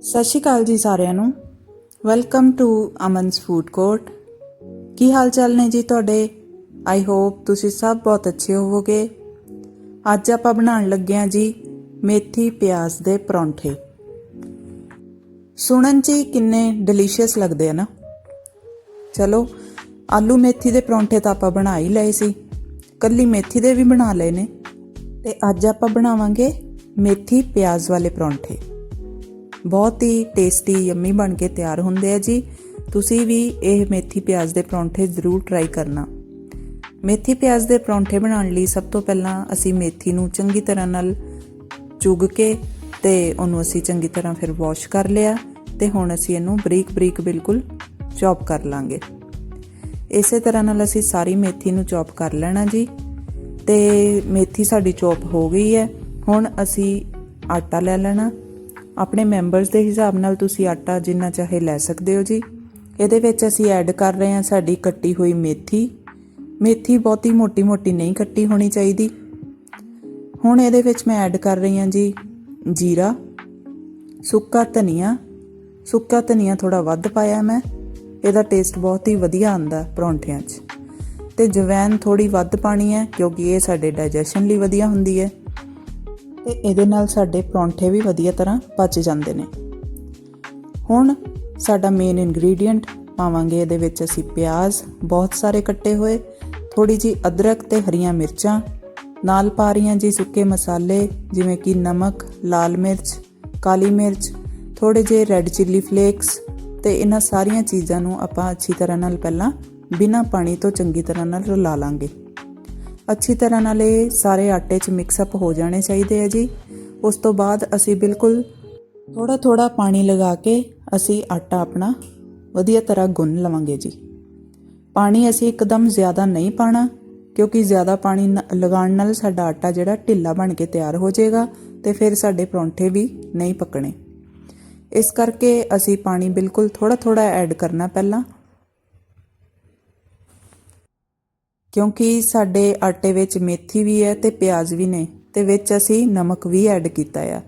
ਸਤਿ ਸ਼੍ਰੀ ਅਕਾਲ ਜੀ ਸਾਰਿਆਂ ਨੂੰ। Welcome to Aman's food court ਕੀ ਹਾਲ ਚਾਲ ਨੇ ਜੀ ਤੁਹਾਡੇ? ਆਈ ਹੋਪ ਤੁਸੀਂ ਸਭ ਬਹੁਤ ਅੱਛੇ ਹੋਵੋਗੇ। ਅੱਜ ਆਪਾਂ ਬਣਾਉਣ ਲੱਗੇ ਹਾਂ ਜੀ ਮੇਥੀ ਪਿਆਜ਼ ਦੇ ਪਰੌਂਠੇ। ਸੁਣਨ 'ਚ ਹੀ ਕਿੰਨੇ ਡਿਲੀਸ਼ੀਅਸ ਲੱਗਦੇ ਆ ਨਾ। ਚਲੋ, ਆਲੂ ਮੇਥੀ ਦੇ ਪਰੌਂਠੇ ਤਾਂ ਆਪਾਂ ਬਣਾ ਹੀ ਲਏ ਸੀ। ਕੱਲੀ ਮੇਥੀ ਦੇ ਵੀ ਬਣਾ ਲਏ ਨੇ। ਤੇ ਅੱਜ ਆਪਾਂ ਬਣਾਵਾਂਗੇ ਮੇਥੀ ਪਿਆਜ਼ ਵਾਲੇ ਪਰੌਂਠੇ। ਬਹੁਤ ਹੀ ਟੇਸਟੀ ਯੰਮੀ ਬਣ ਕੇ ਤਿਆਰ ਹੁੰਦੇ ਆ ਜੀ। ਤੁਸੀਂ ਵੀ ਇਹ ਮੇਥੀ ਪਿਆਜ਼ ਦੇ ਪਰੌਂਠੇ ਜ਼ਰੂਰ ਟਰਾਈ ਕਰਨਾ। ਮੇਥੀ ਪਿਆਜ਼ ਦੇ ਪਰੌਂਠੇ ਬਣਾਉਣ ਲਈ ਸਭ ਤੋਂ ਪਹਿਲਾਂ ਅਸੀਂ ਮੇਥੀ ਨੂੰ ਚੰਗੀ ਤਰ੍ਹਾਂ ਨਾਲ ਚੁਗ ਕੇ ਤੇ ਉਹਨੂੰ ਅਸੀਂ ਚੰਗੀ ਤਰ੍ਹਾਂ ਫਿਰ ਵਾਸ਼ ਕਰ ਲਿਆ ਤੇ ਹੁਣ ਅਸੀਂ ਇਹਨੂੰ ਬਰੀਕ ਬਰੀਕ ਬਿਲਕੁਲ ਚੌਪ ਕਰ ਲਾਂਗੇ। ਇਸੇ ਤਰ੍ਹਾਂ ਨਾਲ ਅਸੀਂ ਸਾਰੀ ਮੇਥੀ ਨੂੰ ਚੌਪ ਕਰ ਲੈਣਾ ਜੀ। ਤੇ ਮੇਥੀ ਸਾਡੀ ਚੌਪ ਹੋ ਗਈ ਹੈ। ਹੁਣ ਅਸੀਂ ਆਟਾ ਲੈ ਲੈਣਾ। ਆਪਣੇ ਮੈਂਬਰਸ ਦੇ ਹਿਸਾਬ ਨਾਲ ਤੁਸੀਂ ਆਟਾ ਜਿੰਨਾ ਚਾਹੇ ਲੈ ਸਕਦੇ ਹੋ ਜੀ। ਇਹਦੇ ਵਿੱਚ ਅਸੀਂ ਐਡ ਕਰ ਰਹੇ ਹਾਂ ਸਾਡੀ ਕੱਟੀ ਹੋਈ ਮੇਥੀ। ਮੇਥੀ ਬਹੁਤੀ ਮੋਟੀ ਮੋਟੀ ਨਹੀਂ ਕੱਟੀ ਹੋਣੀ ਚਾਹੀਦੀ। ਹੁਣ ਇਹਦੇ ਵਿੱਚ ਮੈਂ ਐਡ ਕਰ ਰਹੀ ਹਾਂ ਜੀ ਜੀਰਾ, ਸੁੱਕਾ ਧਨੀਆ। ਸੁੱਕਾ ਧਨੀਆ ਥੋੜਾ ਵੱਧ ਪਾਇਆ ਮੈਂ। ਇਹਦਾ ਟੇਸਟ ਬਹੁਤ ਹੀ ਵਧੀਆ ਆਉਂਦਾ ਪਰੌਂਠਿਆਂ 'ਚ। ਤੇ ਜਵੈਨ ਥੋੜੀ ਵੱਧ ਪਾਣੀ ਹੈ ਕਿਉਂਕਿ ਇਹ ਸਾਡੇ ਡਾਈਜੈਸ਼ਨ ਲਈ ਵਧੀਆ ਹੁੰਦੀ ਹੈ। ਤੇ ਇਹਦੇ ਨਾਲ ਸਾਡੇ ਪਰੌਂਠੇ ਵੀ ਵਧੀਆ ਤਰ੍ਹਾਂ ਪਚ ਜਾਂਦੇ ਨੇ। ਹੁਣ ਸਾਡਾ ਮੇਨ ਇਨਗਰੀਡੀਅੰਟ ਪਾਵਾਂਗੇ ਇਹਦੇ ਵਿੱਚ ਅਸੀਂ ਪਿਆਜ਼, ਬਹੁਤ ਸਾਰੇ ਕੱਟੇ ਹੋਏ ਥੋੜੀ ਜੀ ਅਦਰਕ ਤੇ ਹਰੀਆਂ ਮਿਰਚਾਂ, ਨਾਲ ਪਾ ਰਹੀਆਂ ਜੀ ਸੁੱਕੇ ਮਸਾਲੇ, ਜਿਵੇਂ ਕਿ ਨਮਕ, ਲਾਲ ਮਿਰਚ, ਕਾਲੀ ਮਿਰਚ ਥੋੜੇ ਜਿਹੇ ਰੈੱਡ ਚਿੱਲੀ ਫਲੇਕਸ ਤੇ ਇਹਨਾਂ ਸਾਰੀਆਂ ਚੀਜ਼ਾਂ ਨੂੰ ਆਪਾਂ ਅੱਛੀ ਤਰ੍ਹਾਂ ਨਾਲ ਪਹਿਲਾਂ ਬਿਨਾਂ ਪਾਣੀ ਤੋਂ ਚੰਗੀ ਤਰ੍ਹਾਂ ਨਾਲ ਰਲਾ ਲਾਂਗੇ। ਅੱਛੀ ਤਰ੍ਹਾਂ ਨਾਲ ਇਹ ਸਾਰੇ ਆਟੇ 'ਚ ਮਿਕਸ ਅਪ ਹੋ ਜਾਣੇ ਚਾਹੀਦੇ ਆ ਜੀ। ਉਸ ਤੋਂ ਬਾਅਦ ਅਸੀਂ ਬਿਲਕੁਲ ਥੋੜਾ ਥੋੜਾ ਪਾਣੀ ਲਗਾ ਕੇ ਅਸੀਂ ਆਟਾ ਆਪਣਾ ਵਧੀਆ ਤਰ੍ਹਾਂ ਗੁੰਨ ਲਵਾਂਗੇ ਜੀ। ਪਾਣੀ ਅਸੀਂ ਇੱਕਦਮ ਜ਼ਿਆਦਾ ਨਹੀਂ ਪਾਣਾ, ਕਿਉਂਕਿ ਜ਼ਿਆਦਾ ਪਾਣੀ ਨ- ਲਗਾਉਣ ਨਾਲ ਸਾਡਾ ਆਟਾ ਜਿਹੜਾ ਢਿੱਲਾ ਬਣ ਕੇ ਤਿਆਰ ਹੋ ਜਾਏਗਾ ਤੇ ਫਿਰ ਸਾਡੇ ਪਰੌਂਠੇ ਵੀ ਨਹੀਂ ਪੱਕਣੇ। ਇਸ ਕਰਕੇ ਅਸੀਂ ਪਾਣੀ ਬਿਲਕੁਲ ਥੋੜਾ ਥੋੜਾ ਐਡ ਕਰਨਾ ਪਹਿਲਾਂ। ਕਿਉਂਕਿ ਸਾਡੇ ਆਟੇ ਵਿੱਚ ਮੇਥੀ ਵੀ ਹੈ ਤੇ ਪਿਆਜ਼ ਵੀ ਨੇ, ਤੇ ਵਿੱਚ ਅਸੀਂ ਨਮਕ ਵੀ ਐਡ ਕੀਤਾ ਆ।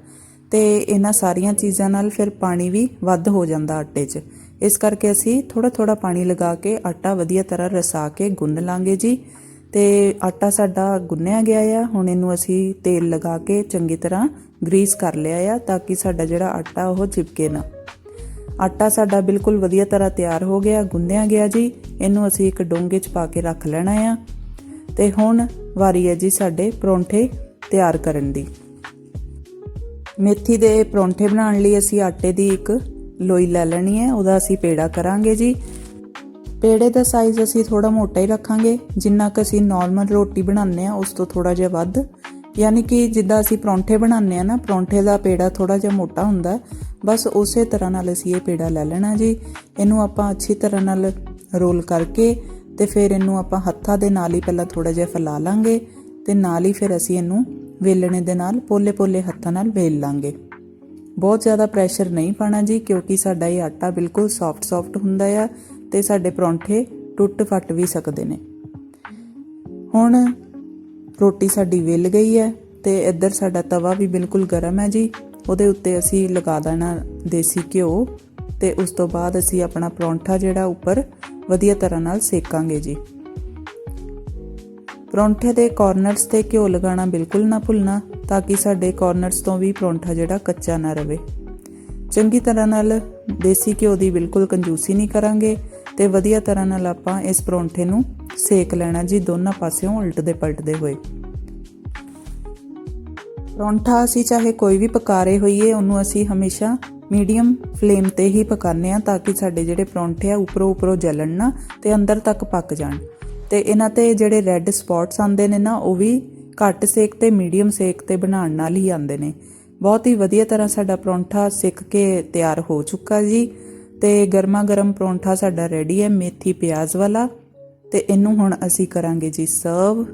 ਤੇ ਇਹਨਾਂ ਸਾਰੀਆਂ ਚੀਜ਼ਾਂ ਨਾਲ ਫਿਰ ਪਾਣੀ ਵੀ ਵੱਧ ਹੋ ਜਾਂਦਾ ਆਟੇ 'ਚ। ਇਸ ਕਰਕੇ ਅਸੀਂ ਥੋੜਾ ਥੋੜਾ ਪਾਣੀ ਲਗਾ ਕੇ ਆਟਾ ਵਧੀਆ ਤਰ੍ਹਾਂ ਰਸਾ ਕੇ ਗੁੰਨ ਲਾਂਗੇ ਜੀ। ਤੇ ਆਟਾ ਸਾਡਾ ਗੁੰਨਿਆ ਗਿਆ ਆ, ਹੁਣ ਇਹਨੂੰ ਅਸੀਂ ਤੇਲ ਲਗਾ ਕੇ ਚੰਗੀ ਤਰ੍ਹਾਂ ਗਰੀਸ ਕਰ ਲਿਆ ਆ ਤਾਂ ਕਿ ਸਾਡਾ ਜਿਹੜਾ ਆਟਾ ਉਹ ਚਿਪਕੇ ਨਾ। ਆਟਾ ਸਾਡਾ ਬਿਲਕੁਲ ਵਧੀਆ ਤਰ੍ਹਾਂ ਤਿਆਰ ਹੋ ਗਿਆ, ਗੁੰਨਿਆ ਗਿਆ ਜੀ। ਇਹਨੂੰ ਅਸੀਂ ਇੱਕ ਡੋਂਗੇ 'ਚ ਪਾ ਕੇ ਰੱਖ ਲੈਣਾ ਆ। ਤੇ ਹੁਣ ਵਾਰੀ ਹੈ ਜੀ ਸਾਡੇ ਪਰੌਂਠੇ ਤਿਆਰ ਕਰਨ ਦੀ। ਮੇਥੀ ਦੇ ਪਰੌਂਠੇ ਬਣਾਉਣ ਲਈ ਅਸੀਂ ਆਟੇ ਦੀ ਇੱਕ ਲੋਈ ਲੈ ਲੈਣੀ ਹੈ, ਉਹਦਾ ਅਸੀਂ ਪੇੜਾ ਕਰਾਂਗੇ ਜੀ। ਪੇੜੇ ਦਾ ਸਾਈਜ਼ ਅਸੀਂ ਥੋੜਾ ਮੋਟਾ ਹੀ ਰੱਖਾਂਗੇ। ਜਿੰਨਾ ਕਿ ਅਸੀਂ ਨਾਰਮਲ ਰੋਟੀ ਬਣਾਉਂਦੇ ਆ ਉਸ ਤੋਂ ਥੋੜਾ ਜਿਹਾ ਵੱਧ। ਯਾਨੀ ਕਿ ਜਿੱਦਾਂ ਅਸੀਂ ਪਰੌਂਠੇ ਬਣਾਉਂਦੇ ਆ ਨਾ, ਪਰੌਂਠੇ ਦਾ ਪੇੜਾ ਥੋੜਾ ਜਿਹਾ ਮੋਟਾ ਹੁੰਦਾ ਬਸ ਉਸੇ ਤਰ੍ਹਾਂ ਨਾਲ ਅਸੀਂ ਇਹ ਪੇੜਾ ਲੈ ਲੈਣਾ ਜੀ। ਇਹਨੂੰ ਆਪਾਂ ਅੱਛੀ ਤਰ੍ਹਾਂ ਨਾਲ ਰੋਲ ਕਰਕੇ ਤੇ ਫਿਰ ਇਹਨੂੰ ਆਪਾਂ ਹੱਥਾਂ ਦੇ ਨਾਲ ਹੀ ਪਹਿਲਾਂ ਥੋੜਾ ਜਿਹਾ ਫੈਲਾ ਲਾਂਗੇ ਤੇ ਨਾਲ ਹੀ ਫਿਰ ਅਸੀਂ ਇਹਨੂੰ ਵੇਲਣੇ ਦੇ ਨਾਲ ਪੋਲੇ-ਪੋਲੇ ਹੱਥਾਂ ਨਾਲ ਵੇਲ ਲਾਂਗੇ। ਬਹੁਤ ਜ਼ਿਆਦਾ ਪ੍ਰੈਸ਼ਰ ਨਹੀਂ ਪਾਣਾ ਜੀ, ਕਿਉਂਕਿ ਸਾਡਾ ਇਹ ਆਟਾ ਬਿਲਕੁਲ ਸੌਫਟ ਸੌਫਟ ਹੁੰਦਾ ਆ ਤੇ ਸਾਡੇ ਪਰੌਂਠੇ ਟੁੱਟ ਫੱਟ ਵੀ ਸਕਦੇ ਨੇ। ਹੁਣ ਰੋਟੀ ਸਾਡੀ ਵਿਲ ਗਈ ਹੈ ਤੇ ਇੱਧਰ ਸਾਡਾ ਤਵਾ ਵੀ ਬਿਲਕੁਲ ਗਰਮ ਹੈ ਜੀ। ਉਹਦੇ ਉੱਤੇ ਅਸੀਂ ਲਗਾ ਦੇਣਾ ਦੇਸੀ ਘਿਓ ਤੇ ਉਸ ਤੋਂ ਬਾਅਦ ਅਸੀਂ ਆਪਣਾ ਪਰੌਂਠਾ ਜਿਹੜਾ ਉੱਪਰ ਵਧੀਆ ਤਰ੍ਹਾਂ ਨਾਲ ਸੇਕਾਂਗੇ ਜੀ। ਪਰੌਂਠੇ ਦੇ ਕਾਰਨਰਸ ਤੇ ਘਿਓ ਲਗਾਉਣਾ ਬਿਲਕੁਲ ਨਾ ਭੁੱਲਣਾ ਤਾਂ ਕਿ ਸਾਡੇ ਕਾਰਨਰਸ ਤੋਂ ਵੀ ਪਰੌਂਠਾ ਜਿਹੜਾ ਕੱਚਾ ਨਾ ਰਵੇ। ਚੰਗੀ ਤਰ੍ਹਾਂ ਨਾਲ ਦੇਸੀ ਘਿਓ ਦੀ ਬਿਲਕੁਲ ਕੰਜੂਸੀ ਨਹੀਂ ਕਰਾਂਗੇ ਤੇ ਵਧੀਆ ਤਰ੍ਹਾਂ ਨਾਲ ਆਪਾਂ ਇਸ ਪਰੌਂਠੇ ਨੂੰ ਸੇਕ ਲੈਣਾ ਜੀ, ਦੋਨਾਂ ਪਾਸਿਓਂ ਉਲਟਦੇ ਪਲਟਦੇ ਹੋਏ। ਪਰੌਂਠਾ ਅਸੀਂ ਚਾਹੇ ਕੋਈ ਵੀ ਪਕਾ ਰਹੇ ਹੋਈਏ, ਉਹਨੂੰ ਅਸੀਂ ਹਮੇਸ਼ਾ ਮੀਡੀਅਮ ਫਲੇਮ ਤੇ ਹੀ ਪਕਾਉਂਦੇ ਆ ਤਾਂ ਕਿ ਸਾਡੇ ਜਿਹੜੇ ਪਰੌਂਠੇ ਆ ਉੱਪਰੋਂ ਉੱਪਰੋਂ ਜਲਣ ਨਾ ਤੇ ਅੰਦਰ ਤੱਕ ਪੱਕ ਜਾਣ। ਤੇ ਇਹਨਾਂ ਤੇ ਜਿਹੜੇ ਰੈੱਡ ਸਪੌਟਸ ਆਉਂਦੇ ਨੇ ਨਾ, ਉਹ ਵੀ ਘੱਟ ਸੇਕ ਤੇ ਮੀਡੀਅਮ ਸੇਕ ਤੇ ਬਣਾਉਣ ਨਾਲ ਹੀ ਆਉਂਦੇ ਨੇ। ਬਹੁਤ ਹੀ ਵਧੀਆ ਤਰ੍ਹਾਂ ਸਾਡਾ ਪਰੌਂਠਾ ਸਿੱਕ ਕੇ ਤਿਆਰ ਹੋ ਚੁੱਕਾ ਜੀ। ਤੇ ਗਰਮਾ ਗਰਮ ਪਰੌਂਠਾ ਸਾਡਾ ਰੈਡੀ ਹੈ ਮੇਥੀ ਪਿਆਜ਼ ਵਾਲਾ। ਤੇ ਇਹਨੂੰ ਹੁਣ ਅਸੀਂ ਕਰਾਂਗੇ ਜੀ ਸਰਵ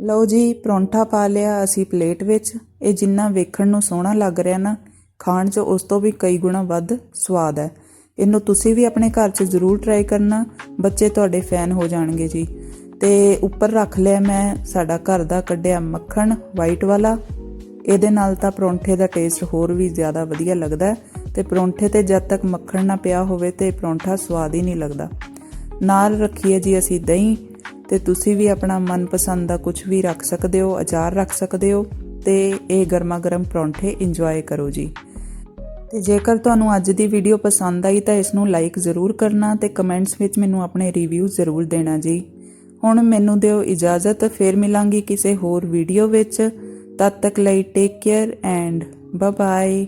ਲਓ ਜੀ, ਪਰੌਂਠਾ ਪਾ ਲਿਆ ਅਸੀਂ ਪਲੇਟ ਵਿੱਚ। ਇਹ ਜਿੰਨਾ ਵੇਖਣ ਨੂੰ ਸੋਹਣਾ ਲੱਗ ਰਿਹਾ ਨਾ, ਖਾਣ 'ਚ ਉਸ ਤੋਂ ਵੀ ਕਈ ਗੁਣਾ ਵੱਧ ਸਵਾਦ ਹੈ। ਇਹਨੂੰ ਤੁਸੀਂ ਵੀ ਆਪਣੇ ਘਰ 'ਚ ਜ਼ਰੂਰ ਟਰਾਈ ਕਰਨਾ, ਬੱਚੇ ਤੁਹਾਡੇ ਫੈਨ ਹੋ ਜਾਣਗੇ ਜੀ। ਤੇ ਉੱਪਰ ਰੱਖ ਲਿਆ ਮੈਂ ਸਾਡਾ ਘਰ ਦਾ ਕੱਢਿਆ ਮੱਖਣ ਵਾਈਟ ਵਾਲਾ। ਇਹਦੇ ਨਾਲ ਤਾਂ ਪਰੌਂਠੇ ਦਾ ਟੇਸਟ ਹੋਰ ਵੀ ਜ਼ਿਆਦਾ ਵਧੀਆ ਲੱਗਦਾ ਹੈ ਤੇ ਪਰੌਂਠੇ ਤੇ ਜਦ ਤੱਕ ਮੱਖਣ ਨਾ ਪਿਆ ਹੋਵੇ ਤੇ ਪਰੌਂਠਾ ਸਵਾਦ ਹੀ ਨਹੀਂ ਲੱਗਦਾ। ਨਾਲ ਰੱਖੀਏ ਜੀ ਅਸੀਂ ਦਹੀਂ ਤੇ ਤੁਸੀਂ ਵੀ ਆਪਣਾ ਮਨਪਸੰਦ ਦਾ ਕੁਝ ਵੀ ਰੱਖ ਸਕਦੇ ਹੋ, ਅਚਾਰ ਰੱਖ ਸਕਦੇ ਹੋ ਤੇ ਇਹ ਗਰਮਾ ਗਰਮ ਪਰੌਂਠੇ ਇੰਜੋਏ ਕਰੋ ਜੀ। ਤੇ ਜੇਕਰ ਤੁਹਾਨੂੰ ਅੱਜ ਦੀ ਵੀਡੀਓ ਪਸੰਦ ਆਈ ਤਾਂ ਇਸ ਨੂੰ ਲਾਈਕ ਜ਼ਰੂਰ ਕਰਨਾ ਤੇ ਕਮੈਂਟਸ ਵਿੱਚ ਮੈਨੂੰ ਆਪਣੇ ਰਿਵਿਊ ਜ਼ਰੂਰ ਦੇਣਾ ਜੀ। ਹੁਣ ਮੈਨੂੰ ਦਿਓ ਇਜਾਜ਼ਤ, ਫਿਰ ਮਿਲਾਂਗੀ ਕਿਸੇ ਹੋਰ ਵੀਡੀਓ ਵਿੱਚ। ਤਦ ਤੱਕ ਲਈ take care and bye bye